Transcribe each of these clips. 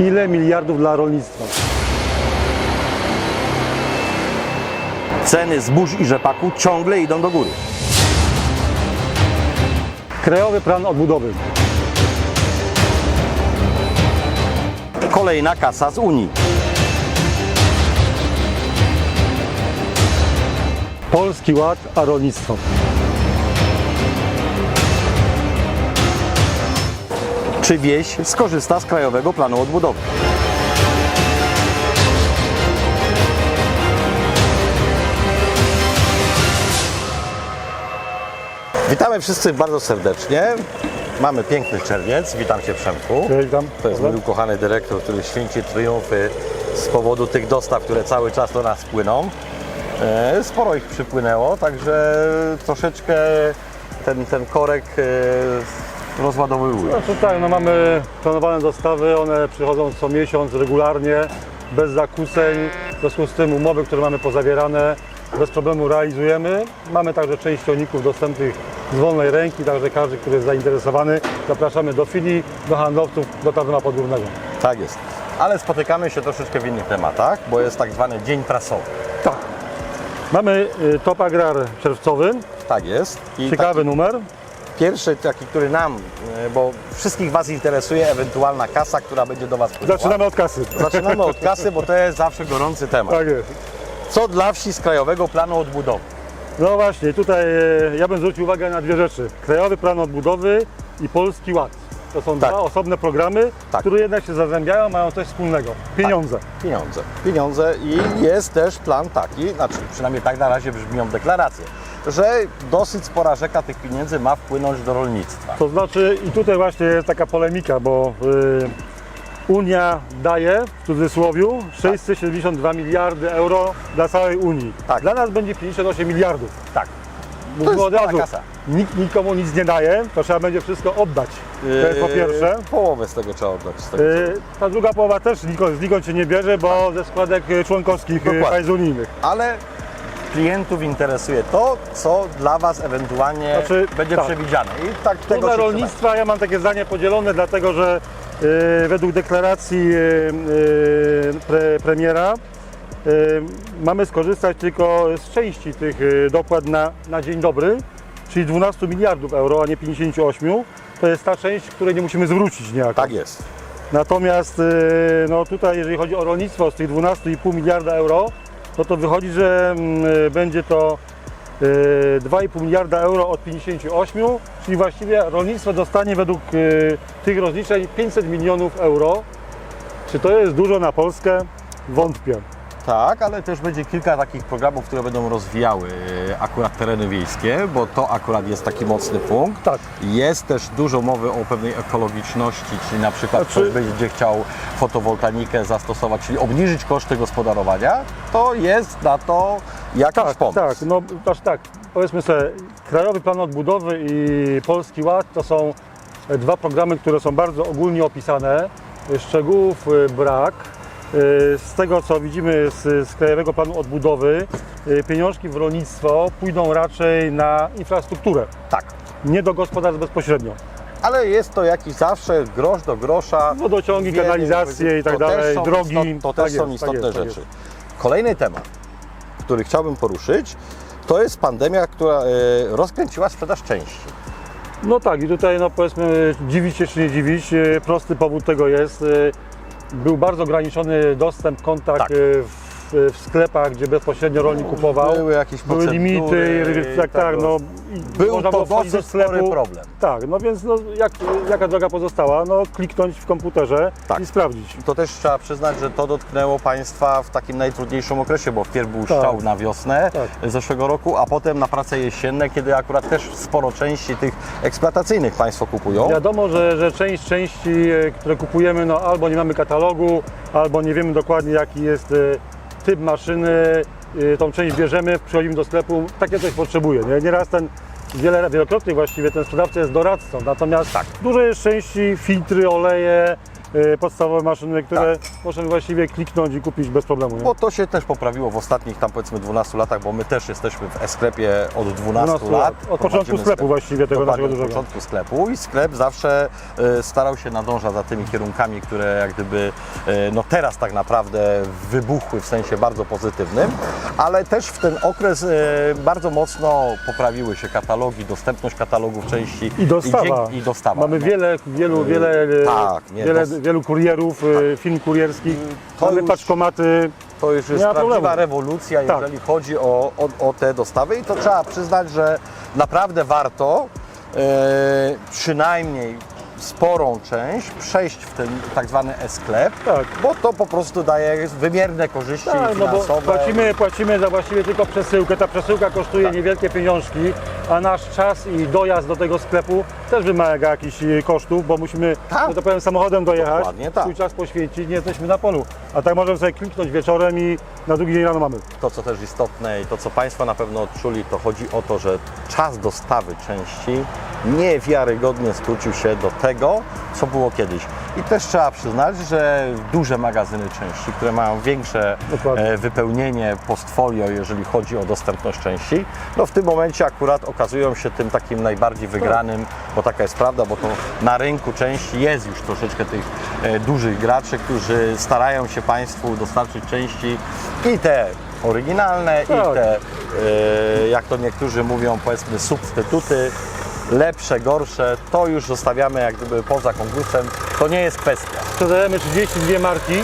Ile miliardów dla rolnictwa? Ceny zbóż i rzepaku ciągle idą do góry. Krajowy plan odbudowy. Kolejna kasa z Unii. Polski Ład, a rolnictwo. Czy wieś skorzysta z Krajowego Planu Odbudowy? Witamy wszyscy bardzo serdecznie. Mamy piękny czerwiec. Witam Cię Przemku. Cześć, tam. To jest mój ukochany dyrektor, który święci triumfy z powodu tych dostaw, które cały czas do nas płyną. E, Sporo ich przypłynęło, także troszeczkę ten, ten korek e, rozładowywuje. Znaczy tak, no mamy planowane dostawy, one przychodzą co miesiąc regularnie, bez zakłóceń. W związku z tym umowy, które mamy pozawierane, bez problemu realizujemy. Mamy także część ciągników dostępnych z wolnej ręki, także każdy, który jest zainteresowany, zapraszamy do filii, do handlowców, do targowa podgórnego. Tak jest. Ale spotykamy się troszeczkę w innych tematach, bo jest tak zwany dzień prasowy. Tak. Mamy y, top agrar czerwcowy, Tak jest. I ciekawy numer. Pierwszy taki, który nam, e, bo wszystkich Was interesuje ewentualna kasa, która będzie do Was płynęła. Zaczynamy od kasy. Zaczynamy od kasy, bo to jest zawsze gorący temat. Tak jest. Co dla wsi z Krajowego Planu Odbudowy? No właśnie, tutaj e, ja bym zwrócił uwagę na dwie rzeczy. Krajowy Plan Odbudowy i Polski Ład. To są Tak. dwa osobne programy, Tak. które jednak się zazębiają, mają coś wspólnego. Pieniądze. Pieniądze. Pieniądze i jest też plan taki, znaczy przynajmniej tak na razie brzmią deklaracje, że dosyć spora rzeka tych pieniędzy ma wpłynąć do rolnictwa. To znaczy, i tutaj właśnie jest taka polemika, bo y, Unia daje, w cudzysłowiu, 672 miliardy euro dla całej Unii. Tak. Dla nas będzie 58 miliardów. Tak. Mówimy jest od razu, kasa. nikt nikomu nic nie daje, to trzeba będzie wszystko oddać. To jest po pierwsze. Yy, Połowę z tego trzeba oddać. Z tego, Y, Ta druga połowa też nikąd, znikąd się nie bierze, bo ze składek y, członkowskich y, Dokładnie. państw unijnych. Ale klientów interesuje to, co dla Was ewentualnie Znaczy, będzie tak. przewidziane. I tak tego dla rolnictwa ja mam takie zdanie podzielone, dlatego że y, według deklaracji y, y, pre, premiera y, mamy skorzystać tylko z części tych y, dopłat na, na dzień dobry, czyli 12 miliardów euro, a nie 58. To jest ta część, której nie musimy zwrócić niejako. Tak jest. Natomiast y, no tutaj, jeżeli chodzi o rolnictwo, z tych 12,5 miliarda euro, no to wychodzi, że mm, y, będzie to y, 2,5 miliarda euro od 58, czyli właściwie rolnictwo dostanie według y, tych rozliczeń 500 milionów euro. Czy to jest dużo na Polskę? Wątpię. Tak, ale też będzie kilka takich programów, które będą rozwijały e, akurat tereny wiejskie, bo to akurat jest taki mocny punkt. Tak. Jest też dużo mowy o pewnej ekologiczności, czyli na przykład Znaczy- ktoś będzie chciał fotowoltaikę zastosować, czyli obniżyć koszty gospodarowania, to jest na to jakiś Tak, pomysł. tak, no aż tak. Powiedzmy sobie, Krajowy Plan Odbudowy i Polski Ład to są e, dwa programy, które są bardzo ogólnie opisane. Szczegółów e, brak. E, Z tego co widzimy z, z Krajowego Planu Odbudowy, e, pieniążki w rolnictwo pójdą raczej na infrastrukturę, tak. nie do gospodarstw bezpośrednio. Ale jest to jakiś zawsze grosz do grosza. Wodociągi, Wiele- kanalizacje i tak dalej, są drogi. Istot, to też Tak są jest, istotne tak jest, tak rzeczy. Kolejny temat, który chciałbym poruszyć, to jest pandemia, która e, rozkręciła sprzedaż części. No tak, i tutaj no powiedzmy dziwić się czy nie dziwić, prosty powód tego jest. Był bardzo ograniczony dostęp, kontakt Tak. e, w, w sklepach, gdzie bezpośrednio rolnik kupował. Były jakieś Były limity, procedury, tak, tak, tego. no. i Był to dosyć spory problem. Tak, no więc no, jak, jaka droga pozostała? No kliknąć w komputerze Tak. i sprawdzić. To też trzeba przyznać, że to dotknęło Państwa w takim najtrudniejszym okresie, bo wpierw był Tak. strzał na wiosnę Tak. zeszłego roku, a potem na prace jesienne, kiedy akurat też sporo części tych eksploatacyjnych Państwo kupują. Wiadomo, że, że część części, e, które kupujemy, no albo nie mamy katalogu, albo nie wiemy dokładnie jaki jest e, typ maszyny, e, tą część bierzemy, przychodzimy do sklepu, takie coś potrzebuje. Nie? Nieraz ten, wiele, wielokrotnie właściwie ten sprzedawca jest doradcą, natomiast Tak. dużo jest części, filtry, oleje, y, podstawowe maszyny, które możemy właściwie kliknąć i kupić bez problemu. Nie? Bo to się też poprawiło w ostatnich tam powiedzmy 12 latach, bo my też jesteśmy w e-sklepie od 12, 12 lat. Od początku sklepu właściwie tego naszego od dużego. początku sklepu i sklep zawsze e, starał się nadążać za tymi kierunkami, które jak gdyby e, no teraz tak naprawdę wybuchły w sensie bardzo pozytywnym, ale też w ten okres e, bardzo mocno poprawiły się katalogi, dostępność katalogów części I dostawa. dzięki- i dostawa. Mamy no. wiele, wielu, wiele, e, tak, nie, wiele, wielu kurierów, e, firm kurierskich. To Mamy już- paczkomaty. To już jest prawdziwa problemu. rewolucja, Tak. jeżeli chodzi o, o, o te dostawy i to trzeba przyznać, że naprawdę warto e, przynajmniej sporą część przejść w ten tak zwany e-sklep, Tak. bo to po prostu daje wymierne korzyści Tak, no bo finansowe. płacimy, płacimy za właściwie tylko przesyłkę. Ta przesyłka kosztuje Tak. niewielkie pieniążki, a nasz czas i dojazd do tego sklepu też wymaga jakichś e, kosztów, bo musimy, Tak. że to powiem, samochodem dojechać, Dokładnie tak. swój czas poświęcić, nie jesteśmy na polu. A tak możemy sobie kliknąć wieczorem i na drugi dzień rano mamy. To, co też istotne i to, co Państwo na pewno odczuli, to chodzi o to, że czas dostawy części niewiarygodnie skrócił się do tego, co było kiedyś. I też trzeba przyznać, że duże magazyny części, które mają większe Dokładnie. e, wypełnienie portfolio, jeżeli chodzi o dostępność części, no w tym momencie akurat okazują się tym takim najbardziej wygranym, bo taka jest prawda, bo to na rynku części jest już troszeczkę tych e, dużych graczy, którzy starają się Państwu dostarczyć części i te oryginalne, Tak. i te, e, jak to niektórzy mówią, powiedzmy substytuty, lepsze, gorsze, to już zostawiamy jak gdyby poza konkursem, to nie jest kwestia. Sprzedajemy 32 marki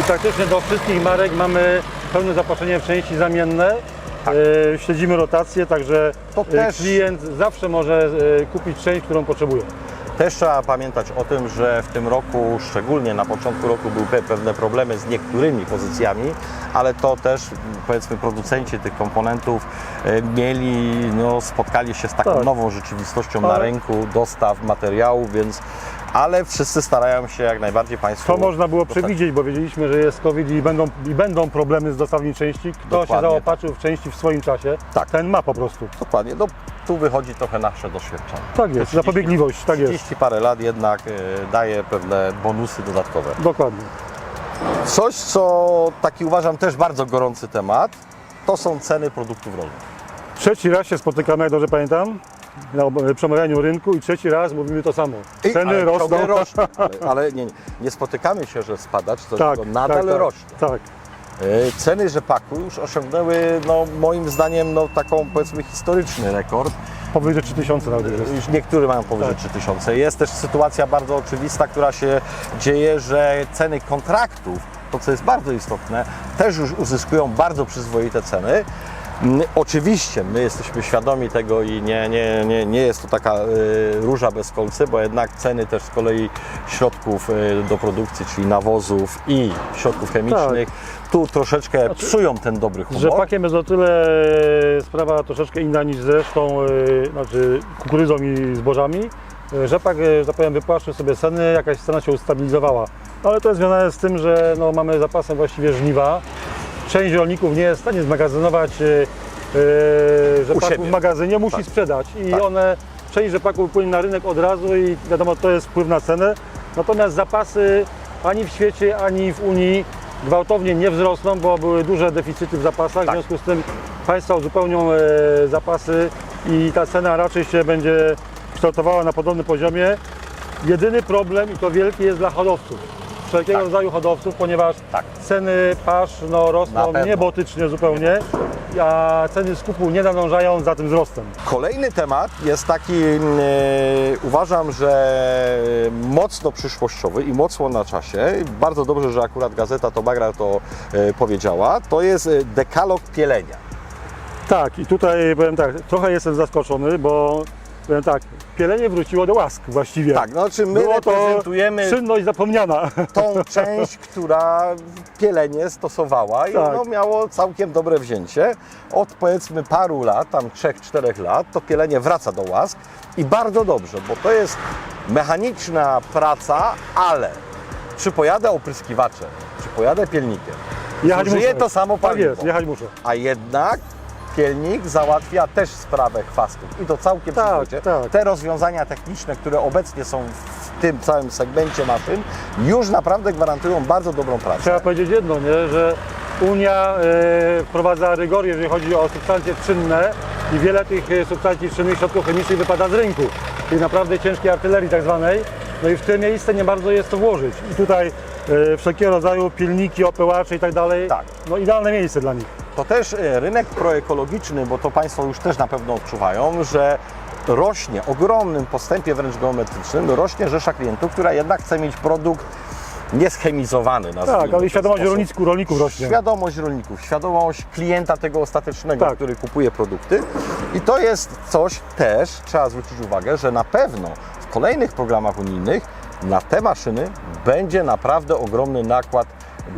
i praktycznie do wszystkich marek mamy pełne zapatrzenie w części zamienne. E, śledzimy rotację, także To e, też- klient zawsze może e, kupić część, którą potrzebuje. Też trzeba pamiętać o tym, że w tym roku, szczególnie na początku roku, były pe- pewne problemy z niektórymi pozycjami, ale to też powiedzmy producenci tych komponentów e, mieli, no, spotkali się z taką Tak. nową rzeczywistością na Ale- rynku dostaw materiałów, więc ale wszyscy starają się jak najbardziej Państwu. To można było przewidzieć, bo wiedzieliśmy, że jest COVID i będą, i będą problemy z dostawami części. Kto się Dokładnie zaopatrzył w części w swoim czasie, Tak. ten ma po prostu. Dokładnie, no, tu wychodzi trochę nasze doświadczenie. Tak jest, 30 zapobiegliwość, tak jest. 30 parę lat jednak e, daje pewne bonusy dodatkowe. Dokładnie. Coś, co taki uważam też bardzo gorący temat, to są ceny produktów rolnych. Trzeci raz się spotykamy, jak dobrze pamiętam, na ob- przemawianiu rynku i trzeci raz mówimy to samo. I- Ceny ale rosną. rośnie, ale, ale nie, nie spotykamy się, że spada, czy to Tak, nadal tak, tak, rośnie. Tak. E, Ceny rzepaku już osiągnęły, no, moim zdaniem, no, taką powiedzmy historyczny rekord. Powyżej 3000 nawet jest. Niektóre mają powyżej Tak. 3000. Jest też sytuacja bardzo oczywista, która się dzieje, że ceny kontraktów, to co jest bardzo istotne, też już uzyskują bardzo przyzwoite ceny. Oczywiście my jesteśmy świadomi tego i nie, nie, nie, nie jest to taka y, róża bez kolcy, bo jednak ceny też z kolei środków y, do produkcji, czyli nawozów i środków chemicznych, tu troszeczkę psują ten dobry humor. rzepakiem jest o tyle e, sprawa troszeczkę inna niż z resztą, e, znaczy kukurydzą i zbożami. Rzepak, że tak powiem, wypłaszczył sobie ceny, jakaś cena się ustabilizowała. Ale to jest związane z tym, że no, mamy zapasem właściwie żniwa. Część rolników nie jest w stanie zmagazynować e, e, siebie. w magazynie, musi Tak. sprzedać i Tak. one, część rzepaku wypłynie na rynek od razu i wiadomo, to jest wpływ na cenę. Natomiast zapasy ani w świecie, ani w Unii gwałtownie nie wzrosną, bo były duże deficyty w zapasach, w Tak. związku z tym państwa uzupełnią e, zapasy i ta cena raczej się będzie kształtowała na podobnym poziomie. Jedyny problem i to wielki jest dla hodowców, wszelkiego Tak. rodzaju hodowców, ponieważ Tak. ceny pasz no, rosną niebotycznie zupełnie, a ceny skupu nie nadążają za tym wzrostem. Kolejny temat jest taki, e, uważam, że mocno przyszłościowy i mocno na czasie. Bardzo dobrze, że akurat Gazeta Tobagra to e, powiedziała. To jest e, dekalog pielenia. Tak, i tutaj powiem tak, trochę jestem zaskoczony, bo powiem tak, pielenie wróciło do łask właściwie. Tak, no czy my Było to reprezentujemy czynność zapomniana. tą część, która pielenie stosowała i Tak. ono miało całkiem dobre wzięcie. Od powiedzmy paru lat, tam 3-4 lat, to pielenie wraca do łask i bardzo dobrze, bo to jest mechaniczna praca, ale czy pojadę opryskiwaczem, czy pojadę pilnikiem, Jechać muszę. to samo Tak paliwo, jest, jechać muszę. a jednak pielnik załatwia też sprawę chwastów i to całkiem Tak, tak. Te rozwiązania techniczne, które obecnie są w tym całym segmencie maszyn już naprawdę gwarantują bardzo dobrą pracę. Trzeba powiedzieć jedno, nie? że Unia e, wprowadza rygory, jeżeli chodzi o substancje czynne i wiele tych e, substancji czynnych środków chemicznych wypada z rynku, czyli naprawdę ciężkiej artylerii tak zwanej. No i w tym miejsce nie bardzo jest to włożyć. I tutaj e, wszelkiego rodzaju pilniki, opyłacze i tak dalej, Tak. no idealne miejsce dla nich. To też e, rynek proekologiczny, bo to Państwo już też na pewno odczuwają, że rośnie ogromnym postępie wręcz geometrycznym, rośnie rzesza klientów, która jednak chce mieć produkt nieschemizowany. Tak, ale świadomość rolników, rolników rośnie. Świadomość rolników, świadomość klienta tego ostatecznego, Tak. który kupuje produkty. I to jest coś też, trzeba zwrócić uwagę, że na pewno w kolejnych programach unijnych na te maszyny będzie naprawdę ogromny nakład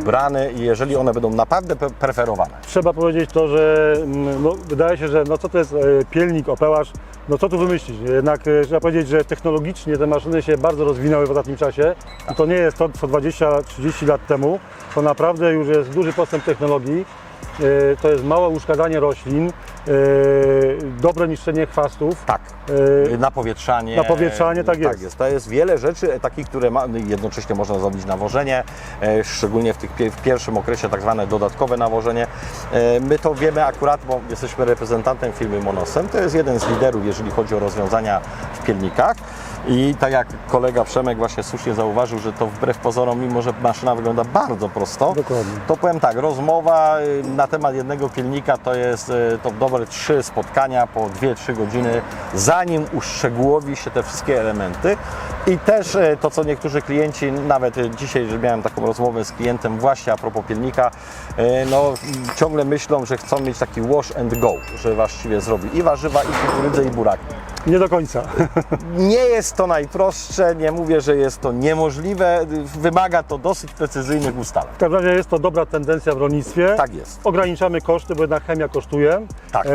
brany, jeżeli one będą naprawdę preferowane. Trzeba powiedzieć to, że mm, no, wydaje się, że no co to jest e, pielnik, opełarz, no co tu wymyślić? Jednak e, trzeba powiedzieć, że technologicznie te maszyny się bardzo rozwinęły w ostatnim czasie i to nie jest to, co 20-30 lat temu, to naprawdę już jest duży postęp technologii, to jest małe uszkadzanie roślin, e, dobre niszczenie chwastów. Tak. E, Napowietrzanie. Napowietrzanie, tak jest. Tak jest. To jest wiele rzeczy e, takich, które ma, jednocześnie można zrobić nawożenie, e, szczególnie w, tych, w pierwszym okresie tak zwane dodatkowe nawożenie. E, My to wiemy akurat, bo jesteśmy reprezentantem firmy Monosem. To jest jeden z liderów, jeżeli chodzi o rozwiązania w pielnikach. I tak jak kolega Przemek właśnie słusznie zauważył, że to wbrew pozorom, mimo że maszyna wygląda bardzo prosto, Dokładnie. to powiem tak, rozmowa y, na temat jednego pilnika to jest y, to dobre trzy spotkania po 2-3 godziny, zanim uszczegółowi się te wszystkie elementy. I też y, to, co niektórzy klienci, nawet dzisiaj, że miałem taką rozmowę z klientem właśnie a propos pilnika, y, no ciągle myślą, że chcą mieć taki wash and go, że właściwie zrobi i warzywa, i kukurydzę, i buraki. nie do końca. Nie jest to najprostsze, nie mówię, że jest to niemożliwe, wymaga to dosyć precyzyjnych ustaleń. W każdym razie jest to dobra tendencja w rolnictwie. Tak jest. Ograniczamy koszty, bo jednak chemia kosztuje. Tak. E,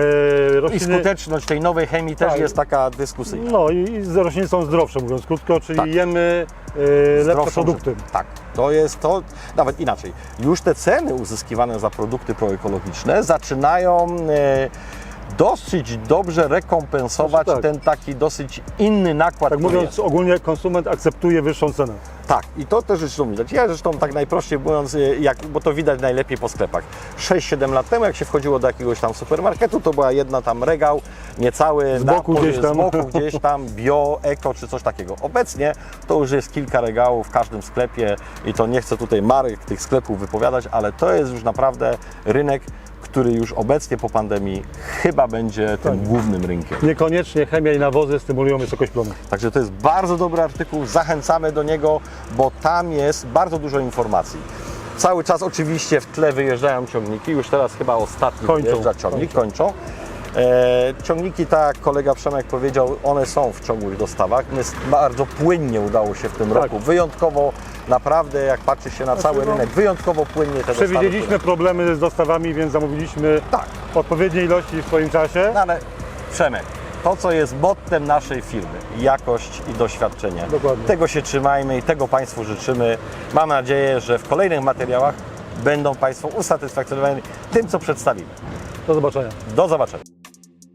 I rośliny, skuteczność tej nowej chemii też Tak. jest taka dyskusyjna. No i i rośliny są zdrowsze, mówiąc krótko, czyli Tak. jemy e, lepsze produkty. Tak, to jest to, nawet inaczej. Już te ceny uzyskiwane za produkty proekologiczne zaczynają e, dosyć dobrze rekompensować Znaczy tak. ten taki dosyć inny nakład. Tak mówiąc, jest. ogólnie konsument akceptuje wyższą cenę. Tak, i to też zresztą widać. Ja zresztą tak najprościej mówiąc, e, jak, bo to widać najlepiej po sklepach. 6-7 lat temu, jak się wchodziło do jakiegoś tam supermarketu, to była jedna tam regał, niecały Z boku napój, gdzieś tam. z boku gdzieś tam, bio, eko czy coś takiego. Obecnie to już jest kilka regałów w każdym sklepie i to nie chcę tutaj marek tych sklepów wypowiadać, ale to jest już naprawdę rynek, który już obecnie po pandemii chyba będzie tym Tak. głównym rynkiem. Niekoniecznie chemia i nawozy stymulują wysokość plonu. Także to jest bardzo dobry artykuł, zachęcamy do niego, bo tam jest bardzo dużo informacji. Cały czas oczywiście w tle wyjeżdżają ciągniki, już teraz chyba ostatni Kończą, wyjeżdża ciągnik, kończą. E, ciągniki, tak kolega Przemek powiedział, one są w ciągłych dostawach. Jest bardzo płynnie udało się w tym Tak. roku. Wyjątkowo, naprawdę, jak patrzy się na cały no, rynek, wyjątkowo płynnie te dostawy Przewidzieliśmy płyną. problemy z dostawami, więc zamówiliśmy Tak. odpowiednie ilości w swoim czasie. No ale Przemek, to co jest mottem naszej firmy, jakość i doświadczenie. Dokładnie. Tego się trzymajmy i tego Państwu życzymy. Mam nadzieję, że w kolejnych materiałach będą Państwo usatysfakcjonowani tym, co przedstawimy. Do zobaczenia. Do zobaczenia.